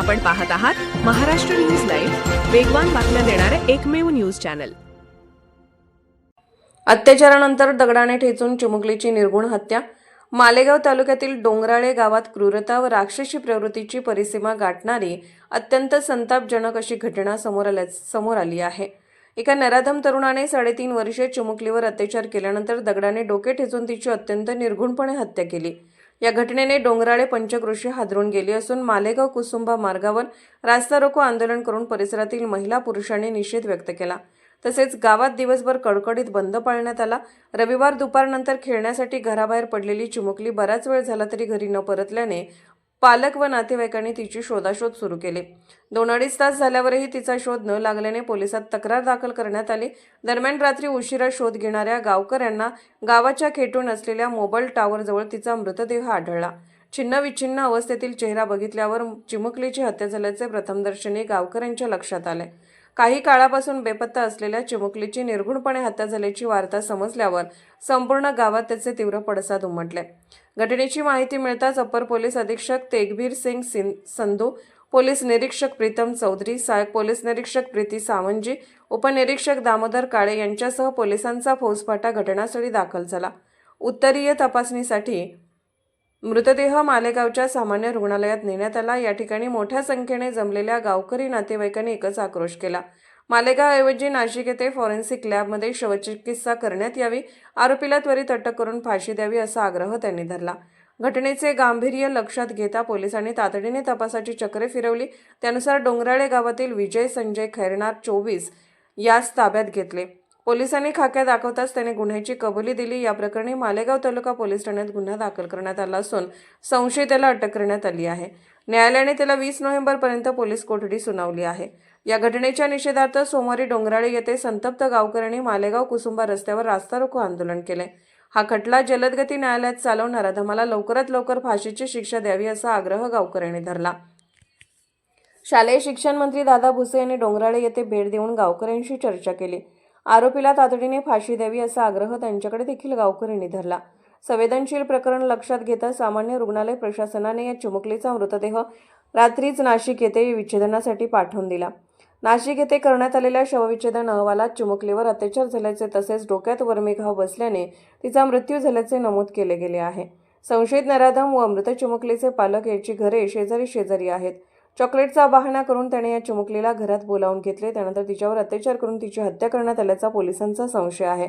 आपण पाहत आहात महाराष्ट्र न्यूज लाईव्ह वेगवान बातम्या देणारे एकमेव न्यूज चॅनल. अत्याचारानंतर दगडाने ठेचून चिमुकलीची निर्गुण हत्या. मालेगाव तालुक्यातील डोंगराळे गावात क्रूरता व राक्षसी प्रवृत्तीची परिसीमा गाठणारी अत्यंत संतापजनक अशी घटना समोर आल्या समोर आली आहे. एका नराधम तरुणाने साडेतीन वर्षे चिमुकलीवर अत्याचार केल्यानंतर दगडाने डोके ठेचून तिची अत्यंत निर्घुणपणे हत्या केली. या घटनेने डोंगराळे पंचकृषी हादरून गेली असून मालेगाव कुसुंबा मार्गावर रास्ता रोको आंदोलन करून परिसरातील महिला पुरुषांनी निषेध व्यक्त केला. तसेच गावात दिवसभर कडकडीत बंद पाळण्यात आला. रविवार दुपारनंतर खेळण्यासाठी घराबाहेर पडलेली चिमुकली बराच वेळ झाला तरी घरी न परतल्याने पालक व नातेवाईकांनी तिची शोधाशोध सुरू केली. दोन अडीच तास झाल्यावरही तिचा शोध न लागल्याने पोलिसात तक्रार दाखल करण्यात आली. दरम्यान रात्री उशिरा शोध घेणाऱ्या गावकऱ्यांना गावाच्या खेटून असलेल्या मोबाईल टॉवरजवळ तिचा मृतदेह आढळला. छिन्नविच्छिन्न अवस्थेतील चेहरा बघितल्यावर चिमुकलीची हत्या झाल्याचे प्रथमदर्शनी गावकऱ्यांच्या लक्षात आले. काही काळापासून बेपत्ता असलेल्या चिमुकलीची निर्घुणपणे हत्या झाल्याची वार्ता समजल्यावर संपूर्ण गावात त्याचे तीव्र पडसाद उमटले. घटनेची माहिती मिळताच अप्पर पोलीस अधीक्षक तेगबीर सिंग सिं संधू पोलीस निरीक्षक प्रीतम चौधरी सहाय्यक पोलीस निरीक्षक प्रीती सावंजी उपनिरीक्षक दामोदर काळे यांच्यासह पोलिसांचा फौजफाटा घटनास्थळी दाखल झाला. उत्तरीय तपासणीसाठी मृतदेह मालेगावच्या सामान्य रुग्णालयात नेण्यात आला. या ठिकाणी मोठ्या संख्येने जमलेल्या गावकरी नातेवाईकांनी एकच आक्रोश केला. मालेगावऐवजी नाशिक येथे फॉरेन्सिक लॅबमध्ये शवचिकित्सा करण्यात यावी आरोपीला त्वरित अटक करून फाशी द्यावी असा आग्रह त्यांनी धरला. घटनेचे गांभीर्य लक्षात घेता पोलिसांनी तातडीने तपासाची चक्रे फिरवली. त्यानुसार डोंगराळे गावातील विजय संजय खैरनार चोवीस यास ताब्यात घेतले. पोलिसांनी खाक्या दाखवताच त्याने गुन्ह्याची कबुली दिली. या प्रकरणी मालेगाव तालुका पोलीस ठाण्यात गुन्हा दाखल करण्यात आला असून संशयिताला अटक करण्यात आली आहे. न्यायालयाने त्याला वीस नोव्हेंबरपर्यंत पोलीस कोठडी सुनावली आहे. या घटनेच्या निषेधार्थ सोमवारी डोंगराळे येथे संतप्त गावकऱ्यांनी मालेगाव कुसुंबा रस्त्यावर रास्ता रोको आंदोलन केले. हा खटला जलदगती न्यायालयात चालवणारा धमाला लवकरात लवकर फाशीची शिक्षा द्यावी असा आग्रह गावकऱ्यांनी धरला. शालेय शिक्षण मंत्री दादा भुसे यांनी डोंगराळे येथे भेट देऊन गावकऱ्यांशी चर्चा केली. आरोपीला तातडीने फाशी द्यावी असा आग्रह त्यांच्याकडे देखील गावकऱ्यांनी धरला. संवेदनशील प्रकरण लक्षात घेता सामान्य रुग्णालय प्रशासनाने या चिमुकलीचा मृतदेह रात्रीच नाशिक येथे विच्छेदनासाठी पाठवून दिला. नाशिक येथे करण्यात आलेल्या शवविच्छेदन अहवालात चिमुकलीवर अत्याचार झाल्याचे तसेच डोक्यात वर्मीघाव बसल्याने तिचा मृत्यू झाल्याचे नमूद केले गेले आहे. संशयित नराधम व मृत चिमुकलीचे पालक याची घरे शेजारी शेजारी आहेत. चॉकलेटचा बहाणा करून त्याने या चिमुकलीला घरात बोलावून घेतले. त्यानंतर तिच्यावर अत्याचार करून तिची हत्या करण्यात आल्याचा पोलिसांचा संशय आहे.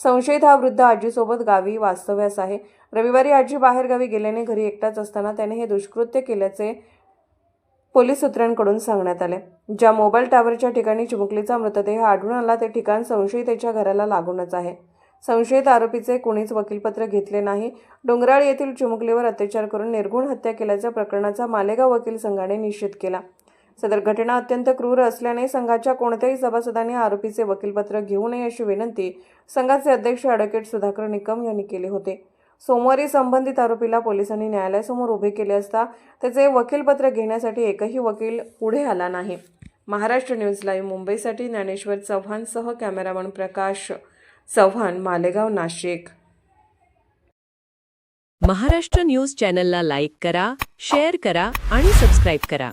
संशयित हा वृद्ध आजीसोबत गावी वास्तव्यास आहे. रविवारी आजी बाहेरगावी गेल्याने घरी एकटाच असताना त्याने हे दुष्कृत्य केल्याचे पोलीस सूत्रांकडून सांगण्यात आले. ज्या मोबाईल टॉवरच्या ठिकाणी चिमुकलीचा मृतदेह आढळून आला ते ठिकाण संशयितेच्या घराला लागूनच आहे. संशयित आरोपीचे कुणीच वकीलपत्र घेतले नाही. डोंगराळ येथील चिमुकलीवर अत्याचार करून निर्गुण हत्या केल्याच्या प्रकरणाचा मालेगाव वकील संघाने निषेध केला. सदर घटना अत्यंत क्रूर असल्याने संघाच्या कोणत्याही सभासदांनी आरोपीचे वकीलपत्र घेऊ नये अशी विनंती संघाचे अध्यक्ष ॲडव्होकेट सुधाकर निकम यांनी केले होते. सोमवारी संबंधित आरोपीला पोलिसांनी न्यायालयासमोर उभे केले असता त्याचे वकीलपत्र घेण्यासाठी एकही वकील पुढे आला नाही. महाराष्ट्र न्यूज लाईव्ह मुंबईसाठी ज्ञानेश्वर चव्हाणसह कॅमेरामन प्रकाश चव्हाण मालेगाव नाशिक. महाराष्ट्र न्यूज चॅनलला लाईक करा शेअर करा आणि सबस्क्राईब करा.